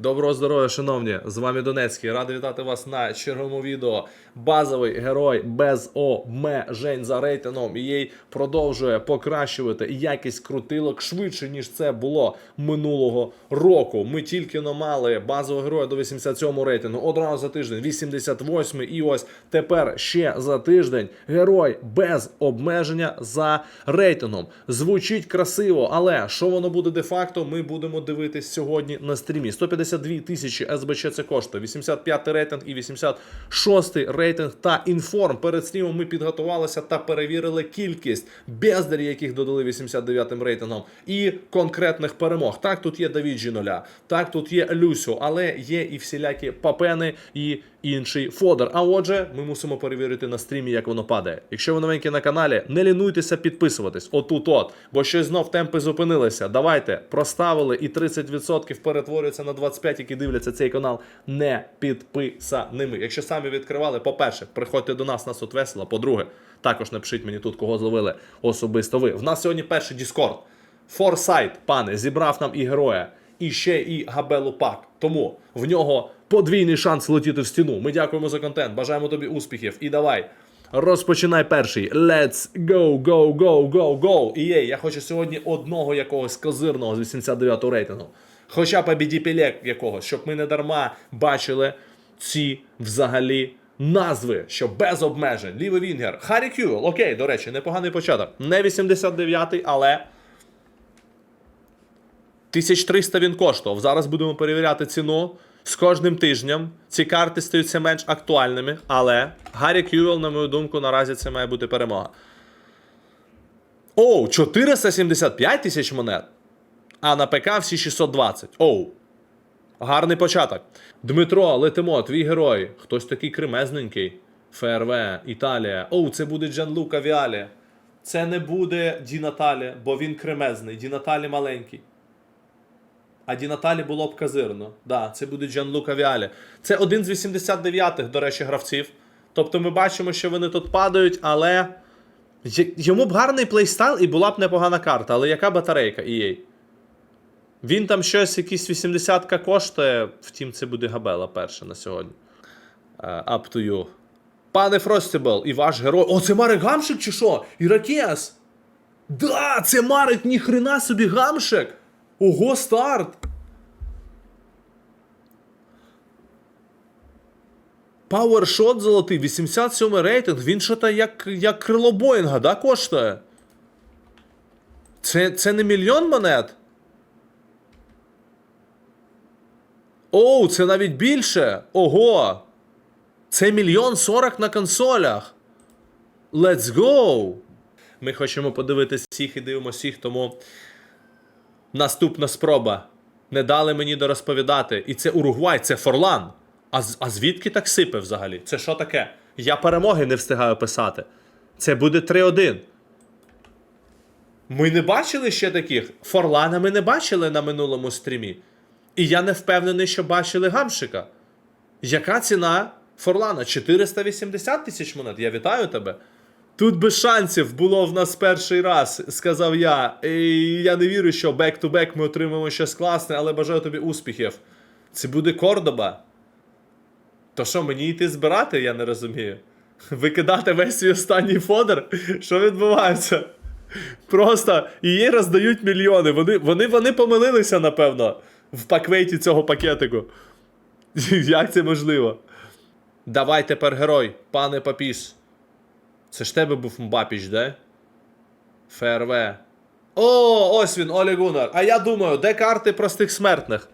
Доброго здоров'я, шановні! З вами Донецький. Радий вітати вас на черговому відео. Базовий герой без обмежень за рейтингом. EA продовжує покращувати якість крутилок швидше, ніж це було минулого року. Ми тільки но мали базового героя до 87 рейтингу. Одразу за тиждень 88 і ось тепер ще за тиждень герой без обмеження за рейтингом. Звучить красиво, але що воно буде де-факто, ми будемо дивитись сьогодні на стрімі. 152 тисячі СБЧ це коштує, 85 рейтинг і 86 рейтинг та інформ. Перед стрімом ми підготувалися та перевірили кількість бездарі, яких додали 89 рейтингом, і конкретних перемог. Так, тут є Давіджі нуля, так, тут є Люсю, але є і всілякі папени і інший фодер. А отже, ми мусимо перевірити на стрімі, як воно падає. Якщо ви новенькі на каналі, не лінуйтеся підписуватись. Отут от, бо щось знов темпи зупинилися. Давайте проставили і 30% перетворюється на 25, які дивляться цей канал не підписаними. Якщо самі відкривали, по-перше, приходьте до нас, нас тут весело. По-друге, також напишіть мені тут, кого зловили особисто ви. В нас сьогодні перший Discord. Форсайт, пане, зібрав нам і героя, і ще і Габелу Пак. Тому в нього подвійний шанс летіти в стіну. Ми дякуємо за контент, бажаємо тобі успіхів. І давай. Розпочинай перший. Let's go, go, go, go, go. І є, я хочу сьогодні одного якогось козирного з 89 рейтингу. Хоча б BD якогось, щоб ми не дарма бачили ці взагалі назви, що без обмежень. Лівий Вінгер, Харі Кюл, окей, до речі, непоганий початок. Не 89-й, але 1300 він коштував. Зараз будемо перевіряти ціну. З кожним тижнем ці карти стаються менш актуальними, але Гаррі Кювел, на мою думку, наразі це має бути перемога. Оу, 475 тисяч монет. А на ПК всі 620. Оу. Гарний початок. Дмитро, летимо, твій герой. Хтось такий кремезненький. ФРВ, Італія. Оу, це буде Джанлука Віалі. Це не буде Ді Наталі, бо він кремезний. Ді Наталі маленький. А Ді Наталі було б казирно. Да, це буде Джанлука Віалі. Це один з 89-х, до речі, гравців. Тобто ми бачимо, що вони тут падають, але. Йому б гарний плейстайл і була б непогана карта, але яка батарейка EA? Він там щось, якісь 80к коштує, втім, це буде Габела перша на сьогодні. Uh, up to you. Пане Фростібл, і ваш герой. О, це Марик Гамшик чи що? Іракес! Да, це Марик, ніхрена собі Гамшик! Ого, старт! Пауершот золотий, 87 рейтинг. Він що то як, як крило Боїнга, да, коштує? Це, це не мільйон монет? Оу, це навіть більше. Ого. Це мільйон сорок на консолях. Let's go! Ми хочемо подивитися всіх і дивимося всіх, тому наступна спроба. Не дали мені дорозповідати. І це Уругвай, це Форлан. А, а звідки так сипе взагалі? Це що таке? Я перемоги не встигаю писати. Це буде 3-1. Ми не бачили ще таких. Форлана ми не бачили на минулому стрімі. І я не впевнений, що бачили гамшика. Яка ціна Форлана? 480 тисяч монет. Я вітаю тебе. Тут без шансів було в нас перший раз, сказав я. І я не вірю, що бек-ту-бек ми отримаємо щось класне, але бажаю тобі успіхів. Це буде Кордоба. То що, мені йти збирати, я не розумію. Викидати весь свій останній фодер? Що відбувається? Просто її роздають мільйони. Вони, вони, вони помилилися, напевно, в паквейті цього пакетику. Як це можливо? Давай тепер герой, пане Папіс. Це ж тебе був Мбапіч, де? ФРВ. О, ось він, Олі Гунар. А я думаю, де карти простих смертних?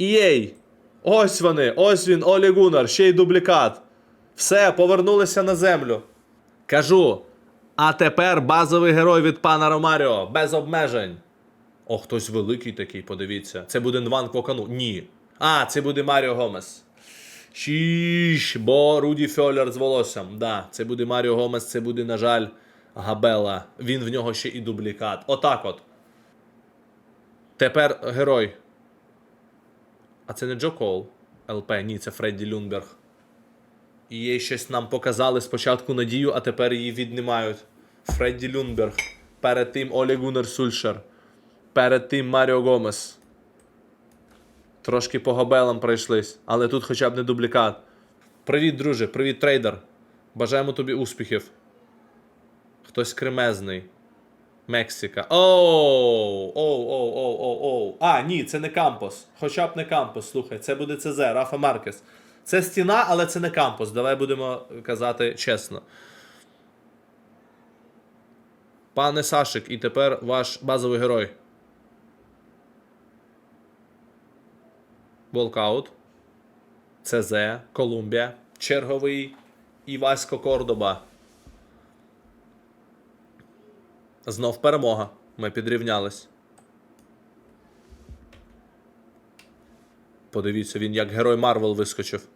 EA. Ось вони, ось він, Олі Гунар, ще й дублікат. Все, повернулися на землю. Кажу. А тепер базовий герой від пана Ромаріо, без обмежень. О, хтось великий такий, подивіться. Це буде Нван Кокану. Ні. А, це буде Маріо Гомес. Шіш, бо Руді Фьолер з волоссям. Да, це буде Маріо Гомес, це буде, на жаль, Габела. Він в нього ще і дублікат. Отак от. Тепер герой. А це не Джо Кол. ЛП, ні, це Фредді Люнберг. І їй щось нам показали спочатку надію, а тепер її віднімають. Фредді Люнберг. Перед тим Олі Гунер Сульшер. Перед тим Маріо Гомес. Трошки по габелам пройшлись, але тут хоча б не дублікат. Привіт, друже, привіт, трейдер. Бажаємо тобі успіхів. Хтось кремезний. Мексика. Оу, оу, оу, оу, оу, оу. А, ні, це не кампус. Хоча б не кампус, слухай, це буде ЦЗ, Рафа Маркес. Це стіна, але це не кампус. Давай будемо казати чесно. Пане Сашик, і тепер ваш базовий герой. Волкаут. ЦЗ, Колумбія. Черговий Івасько Кордоба. Знов перемога. Ми підрівнялись. Подивіться, він як герой Марвел вискочив.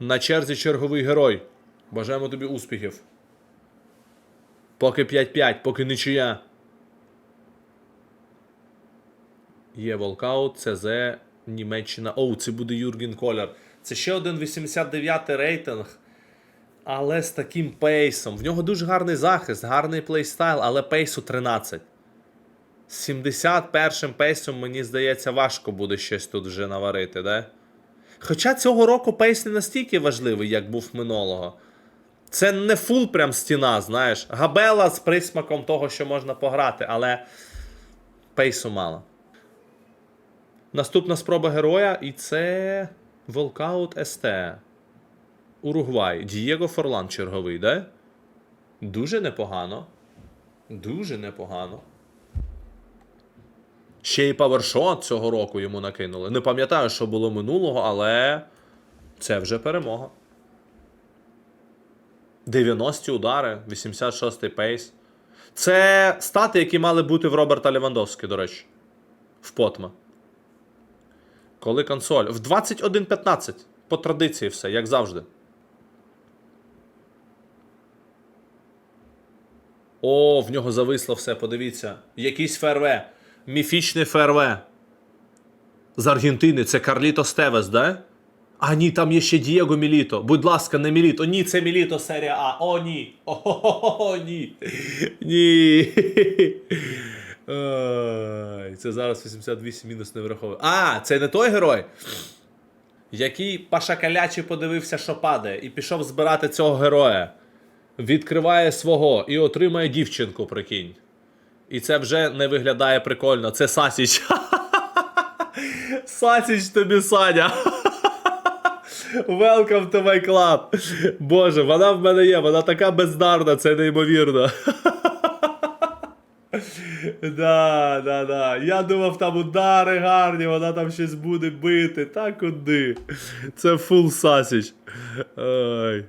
На черзі черговий герой. Бажаємо тобі успіхів. Поки 5-5, поки нічия. Є волкаут, ЦЗ, Німеччина. Оу, це буде Юрген Коляр. Це ще один 89 рейтинг. Але з таким пейсом. В нього дуже гарний захист, гарний плейстайл, але пейсу 13. З 71 пейсом, мені здається, важко буде щось тут вже наварити, да? Хоча цього року пейс не настільки важливий, як був минулого. Це не фул прям стіна, знаєш. Габела з присмаком того, що можна пограти, але пейсу мало. Наступна спроба героя, і це Волкаут СТ. Уругвай. Дієго Форлан черговий, да? Дуже непогано. Дуже непогано. Ще й павершот цього року йому накинули. Не пам'ятаю, що було минулого, але це вже перемога. 90 удари, 86 пейс. Це стати, які мали бути в Роберта Левандовськи, до речі. В Потма. Коли консоль. В 21.15. По традиції все, як завжди. О, в нього зависло все, подивіться. Якийсь ФРВ. Міфічний ФРВ. З Аргентини. Це Карліто Стевес, да? А, ні, там є ще Дієго Міліто. Будь ласка, не Міліто. Ні, це Міліто серія А. О, ні. О, ні. Ні. Це зараз 88 мінус не враховує. А, це не той герой, який пашакалячі подивився, що падає, і пішов збирати цього героя. Відкриває свого і отримає дівчинку, прикинь. І це вже не виглядає прикольно. Це Сасіч. Сасіч тобі, Саня. Welcome to my club. Боже, вона в мене є, вона така бездарна, це неймовірно. Да, да, да. Я думав, там удари гарні, вона там щось буде бити. Та куди? Це фул Сасіч. Ой.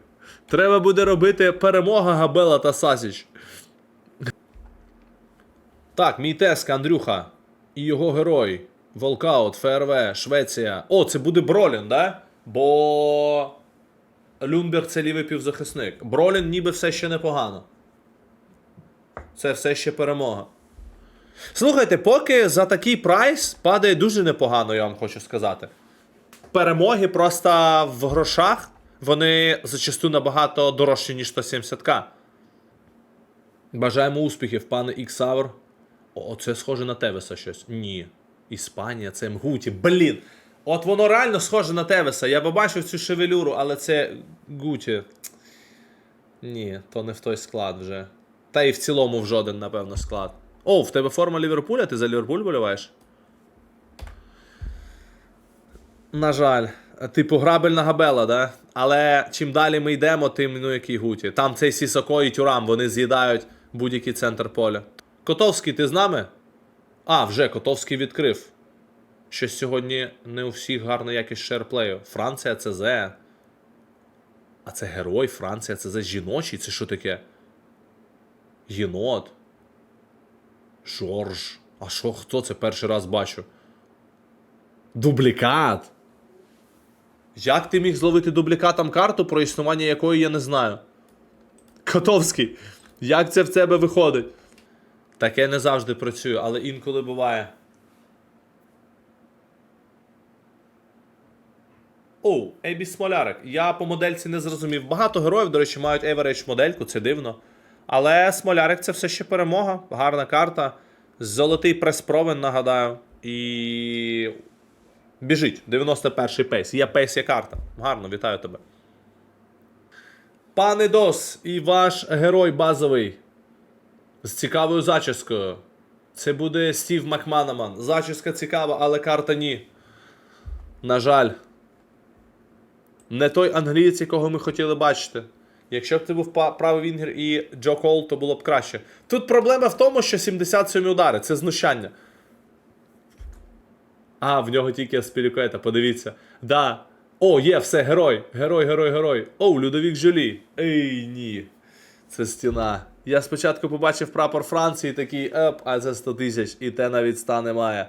Треба буде робити перемога Габела та Сасіч. Так, мій теска Андрюха. І його герой. Волкаут, ФРВ, Швеція. О, це буде Бролін, да? Бо. Люнберг це лівий півзахисник. Бролін ніби все ще непогано. Це все ще перемога. Слухайте, поки за такий прайс падає дуже непогано, я вам хочу сказати. Перемоги просто в грошах вони зачасту набагато дорожчі, ніж 170к. Бажаємо успіхів, пане Іксавр. О, це схоже на Тевеса щось. Ні. Іспанія, це Мгуті. Блін. От воно реально схоже на Тевеса. Я побачив цю шевелюру, але це Гуті. Ні, то не в той склад вже. Та і в цілому в жоден, напевно, склад. О, в тебе форма Ліверпуля? Ти за Ліверпуль боліваєш? На жаль. Типу, грабельна габела, да? Але чим далі ми йдемо, тим ну який гуті. Там цей Сісоко і Тюрам, вони з'їдають будь-який центр поля. Котовський, ти з нами? А, вже Котовський відкрив. Щось сьогодні не у всіх гарна якість шерплею. Франція ЦЗ. А це герой Франція, ЦЗ жіночий, це що таке? Єнот. Жорж. А що, хто це перший раз бачу? Дублікат. Як ти міг зловити дублікатом карту, про існування якої я не знаю? Котовський. Як це в тебе виходить? Таке не завжди працює, але інколи буває. Оу, Ейбі Смолярик. Я по модельці не зрозумів. Багато героїв, до речі, мають average модельку, це дивно. Але Смолярик це все ще перемога. Гарна карта. Золотий прес-провен, нагадаю. І. Біжить, 91-й пейс. Є пейс, є карта. Гарно, вітаю тебе. Пане Дос, і ваш герой базовий з цікавою зачіскою. Це буде Стів Макманаман. Зачіска цікава, але карта ні. На жаль. Не той англієць, якого ми хотіли бачити. Якщо б це був правий Вінгер і Джо Кол, то було б краще. Тут проблема в тому, що 77 удари це знущання. А, в нього тільки Аспілікуета, подивіться. Да. О, є, все, герой. Герой, герой, герой. О, Людовік Жолі. Ей, ні. Це стіна. Я спочатку побачив прапор Франції, такий еп, а це 100 тисяч, і те навіть ста немає.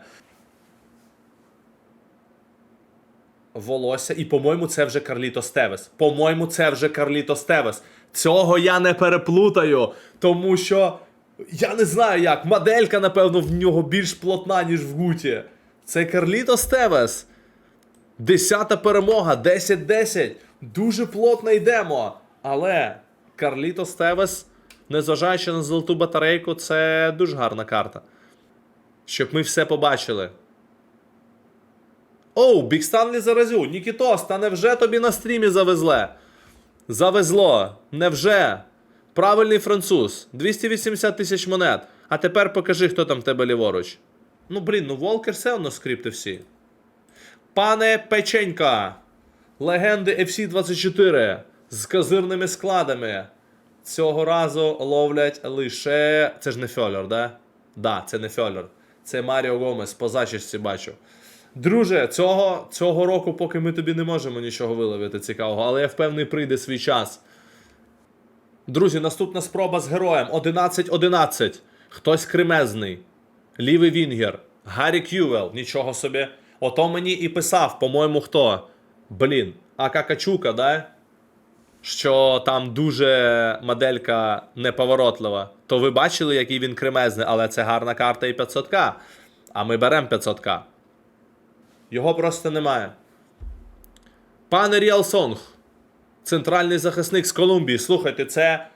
Волосся, і, по-моєму, це вже Карліто Стевес. По-моєму, це вже Карліто Стевес. Цього я не переплутаю, тому що я не знаю як. Моделька, напевно, в нього більш плотна, ніж в Гуті. Це Карліто Стевес. Десята перемога, 10-10. Дуже плотно йдемо. Але Карліто Стевес, незважаючи на золоту батарейку, це дуже гарна карта. Щоб ми все побачили. Оу, Бік Станлі заразю. Нікітос, та невже тобі на стрімі завезле? Завезло. Невже? Правильний француз. 280 тисяч монет. А тепер покажи, хто там тебе ліворуч. Ну, блін, ну Волкер все одно скрипти всі. Пане Печенька, легенди FC 24 з козирними складами. Цього разу ловлять лише. Це ж не Фьолер, да? Да, це не Фьолер. Це Маріо Гомес, по зачісці бачу. Друже, цього, цього року, поки ми тобі не можемо нічого виловити цікавого, але я впевнений, прийде свій час. Друзі, наступна спроба з героєм. 11-11. Хтось кремезний. Лівий Вінгер. Гаррі Кювел. Нічого собі. Ото мені і писав, по-моєму, хто? Блін. Ака Качука, да? Що там дуже моделька неповоротлива. То ви бачили, який він кремезний, але це гарна карта і 500к. А ми беремо 500к. Його просто немає. Пане Ріал Сонг. Центральний захисник з Колумбії. Слухайте, це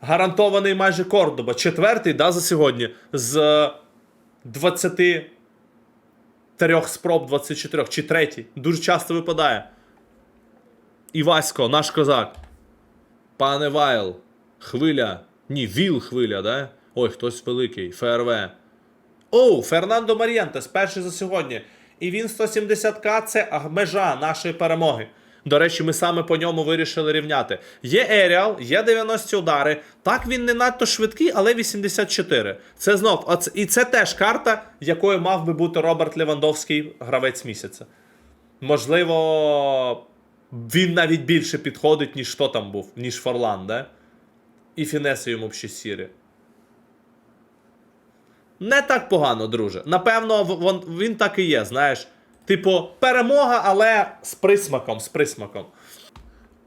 гарантований майже Кордоба. Четвертий, да, за сьогодні. З 23 спроб 24. Чи третій. Дуже часто випадає. Івасько, наш козак. Пане Вайл. Хвиля. Ні, Віл хвиля, да? Ой, хтось великий. ФРВ. Оу, Фернандо Марієнтес, перший за сьогодні. І він 170к це межа нашої перемоги. До речі, ми саме по ньому вирішили рівняти. Є Еріал, є 90 удари. Так він не надто швидкий, але 84. Це знов, і це теж карта, якою мав би бути Роберт Левандовський, гравець місяця. Можливо, він навіть більше підходить, ніж хто там був, ніж Форлан, да? І фінеси йому ще сірі. Не так погано, друже. Напевно, він так і є, знаєш. Типу, перемога, але з присмаком, з присмаком.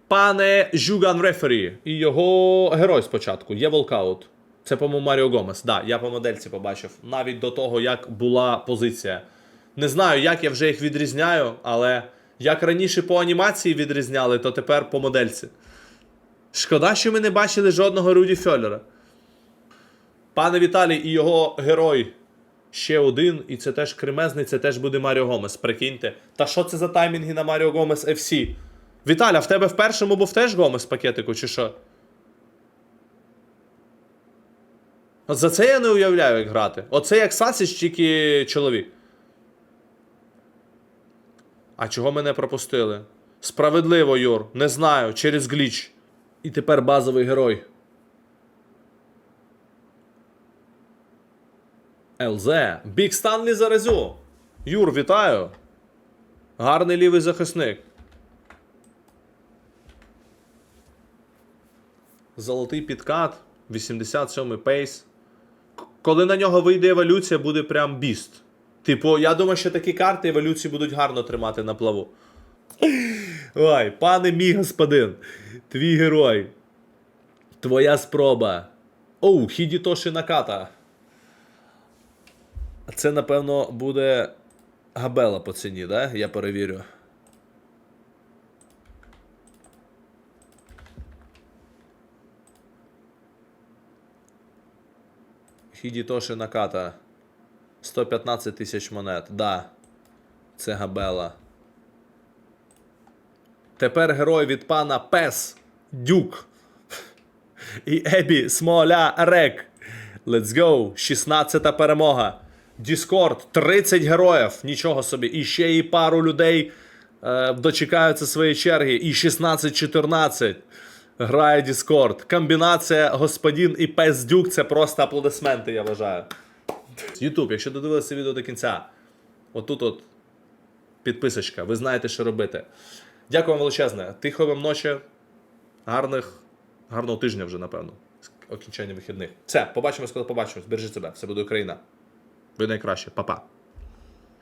Пане Жуган Рефері і його герой спочатку є волкаут. Це, по-моєму, Маріо Гомес. Да, я по модельці побачив. Навіть до того, як була позиція. Не знаю, як я вже їх відрізняю, але як раніше по анімації відрізняли, то тепер по модельці. Шкода, що ми не бачили жодного Руді Фьоллера. Пане Віталій і його герой. Ще один, і це теж кремезний, це теж буде Маріо Гомес. Прикиньте. Та що це за таймінги на Маріо Гомес FC? Віталя, в тебе в першому був теж Гомес пакетику, чи що? От за це я не уявляю, як грати. Оце як Сасіч, тільки чоловік. А чого мене пропустили? Справедливо, Юр. Не знаю, через гліч. І тепер базовий герой. ЛЗ. Бік Станлі Заразю. Юр, вітаю. Гарний лівий захисник. Золотий підкат. 87 пейс. Коли на нього вийде еволюція, буде прям біст. Типу, я думаю, що такі карти еволюції будуть гарно тримати на плаву. Ой, пане мій господин, твій герой. Твоя спроба. Оу, Хідітоші Наката. Це, напевно, буде габела по ціні, да? Я перевірю. Хідітоші Наката. 115 тисяч монет, да. Це Габела. Тепер герой від пана Пес Дюк. І Ебі Смоля Рек. Let's go. 16 перемога. Discord 30 героїв. Нічого собі. І ще і пару людей е, дочекаються своєї черги. І 16-14. Грає Discord. Комбінація Господин і Пес Дюк це просто аплодисменти, я вважаю. Ютуб, якщо додивилися відео до кінця, отут от підписочка, ви знаєте, що робити. Дякую вам величезне. Тихої вам ночі, гарних, гарного тижня вже, напевно. Окінчання вихідних. Все, побачимось, коли побачимось. Бережіть себе, все буде Україна. Ви найкраще, Па-па.